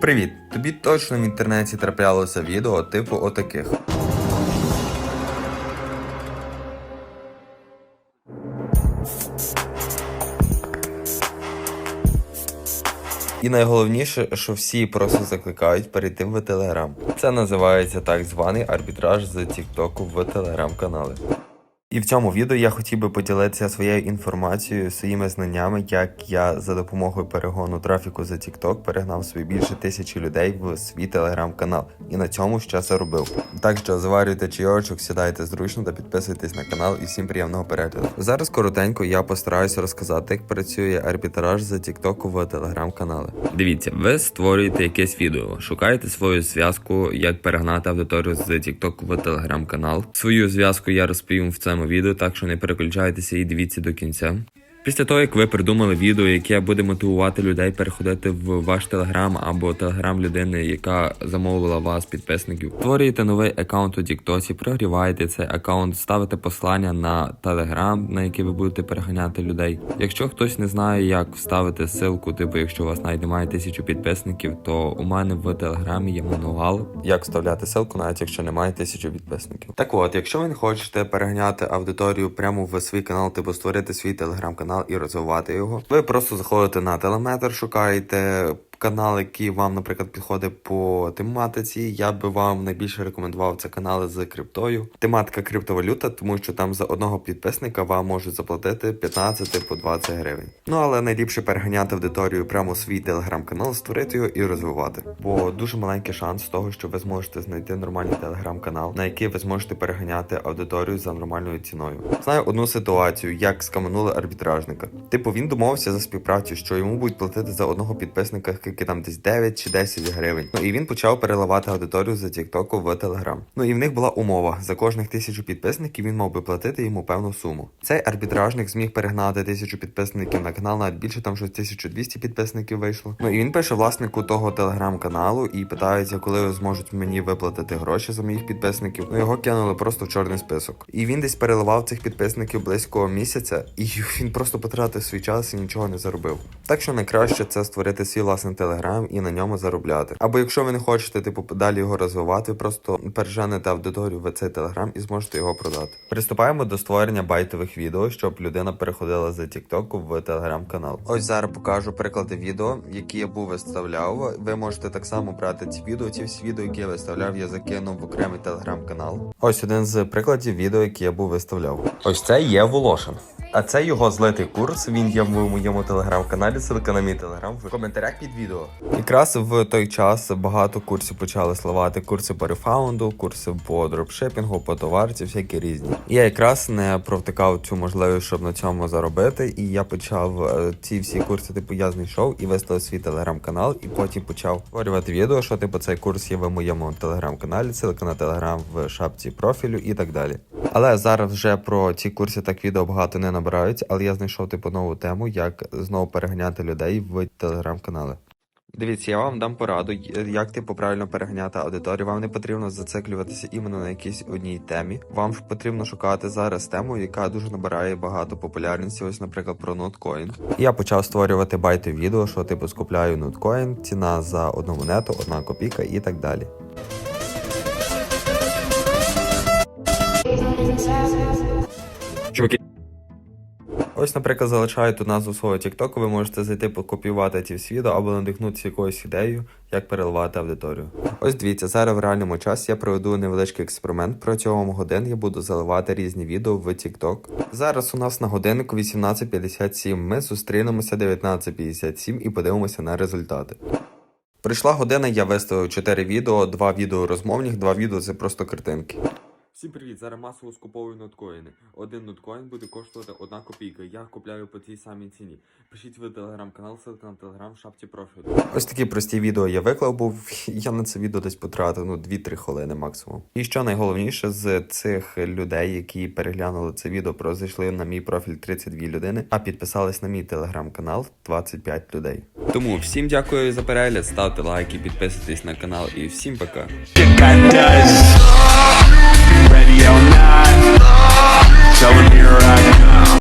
Привіт! Тобі точно в інтернеті траплялося відео типу отаких. І найголовніше, що всі просто закликають перейти в Телеграм. Це називається так званий арбітраж з Тіктоку в телеграм-канали. І в цьому відео я хотів би поділитися своєю інформацією, своїми знаннями, як я за допомогою перегону трафіку за TikTok перегнав собі більше тисячі людей в свій телеграм-канал. І на цьому ще заробив. Так що заварюйте чайочок, сідайте зручно та підписуйтесь на канал і всім приємного перегляду. Зараз коротенько я постараюся розказати, як працює арбітраж за TikTok в телеграм-канали. Дивіться, ви створюєте якесь відео, шукаєте свою зв'язку, як перегнати аудиторію з TikTok в телеграм-канал. Свою зв'язку я розповім в цьому відео, так що не переключайтеся і дивіться до кінця. Після того, як ви придумали відео, яке буде мотивувати людей переходити в ваш телеграм або телеграм людини, яка замовила вас підписників, створюєте новий аккаунт у Тіктосі, прогріваєте цей аккаунт, ставите послання на телеграм, на який ви будете переганяти людей. Якщо хтось не знає, як вставити ссылку, типу, якщо у вас навіть немає тисячу підписників, то у мене в телеграмі є мануал, як вставляти ссылку, навіть якщо немає тисячі підписників. Так от, якщо ви не хочете переганяти аудиторію прямо в свій канал, типу створити свій телеграм-канал і розвивати його, ви просто заходите на телеметр, шукаєте. Канал, який вам, наприклад, підходить по тематиці, я би вам найбільше рекомендував це канали з криптою. Тематика криптовалюта, тому що там за одного підписника вам можуть заплатити 15 по 20 гривень. Ну але найліпше переганяти аудиторію прямо свій телеграм-канал, створити його і розвивати. Бо дуже маленький шанс того, що ви зможете знайти нормальний телеграм-канал, на який ви зможете переганяти аудиторію за нормальною ціною. Знаю одну ситуацію, як скаманули арбітражника. Типу він домовився за співпрацю, що йому будуть платити за одного підписника скільки там десь 9 чи 10 гривень. Ну і він почав переливати аудиторію за Тіктоку в Телеграм. Ну і в них була умова: за кожних тисячу підписників він мав би платити йому певну суму. Цей арбітражник зміг перегнати тисячу підписників на канал, навіть більше там щось 1200 підписників вийшло. Ну і він пише власнику того телеграм-каналу і питається, коли зможуть мені виплатити гроші за моїх підписників. Ну його кинули просто в чорний список. І він десь переливав цих підписників близько місяця, і він просто потратив свій час і нічого не заробив. Так що найкраще це створити свій власний телеграм і на ньому заробляти. Або якщо ви не хочете типу далі його розвивати, просто переженете аудиторію в цей телеграм і зможете його продати. Приступаємо до створення байтових відео, щоб людина переходила з TikTok в телеграм-канал. Ось зараз покажу приклади відео, які я був виставляв. Ви можете так само брати ці відео. Ці всі відео, які я виставляв, я закинув в окремий телеграм-канал. Ось один з прикладів відео, які я був виставляв. Ось це є Волошин. А це його злитий курс. Він є в моєму телеграм-каналі. Ссылка на мій телеграм в коментарях під відео. Якраз в той час багато курсів почали сливати. Курси по рефаунду, курси по дропшипінгу, по товарці, всякі різні. Я якраз не провтикав цю можливість, щоб на цьому заробити. І я почав е, ці всі курси, типу, я знайшов і виставив свій телеграм-канал, і потім почав створювати відео, що типу цей курс є в моєму телеграм-каналі, ссылка на телеграм в шапці профілю і так далі. Але зараз вже про ці курси так відео багато не набирають, але я знайшов типу нову тему, як знову переганяти людей в телеграм-канали. Дивіться, я вам дам пораду, як типу правильно переганяти аудиторію. Вам не потрібно зациклюватися іменно на якійсь одній темі. Вам ж потрібно шукати зараз тему, яка дуже набирає багато популярності. Ось, наприклад, про ноткоін. Я почав створювати байти відео, що типу скупляю ноткоін, ціна за одну монету, одна копійка і так далі. Чуваки. Ось, наприклад, залишаю тут назву свого TikTok, ви можете зайти покопіювати ці всі відео або надихнутися якоюсь ідеєю, як переливати аудиторію. Ось дивіться, зараз в реальному часі я проведу невеличкий експеримент. Протягом годин я буду заливати різні відео в TikTok. Зараз у нас на годиннику 18.57. Ми зустрінемося 19.57 і подивимося на результати. Прийшла година, я виставив 4 відео, 2 відео розмовних, 2 відео це просто картинки. Всім привіт! Зараз масово скуповую ноткоїни. Один ноткоін буде коштувати одна копійка. Я купляю по тій самій ціні. Пишіть в телеграм-канал, ссылка на телеграм в шапці профілю. Ось такі прості відео я виклав, був. Я на це відео десь потратив ну 2-3 хвилини максимум. І що найголовніше з цих людей, які переглянули це відео, про зайшли на мій профіль 32 людини, а підписались на мій телеграм-канал 25 людей. Тому всім дякую за перегляд, ставте лайки, підписуйтесь на канал і всім пока. Tell me you're acting.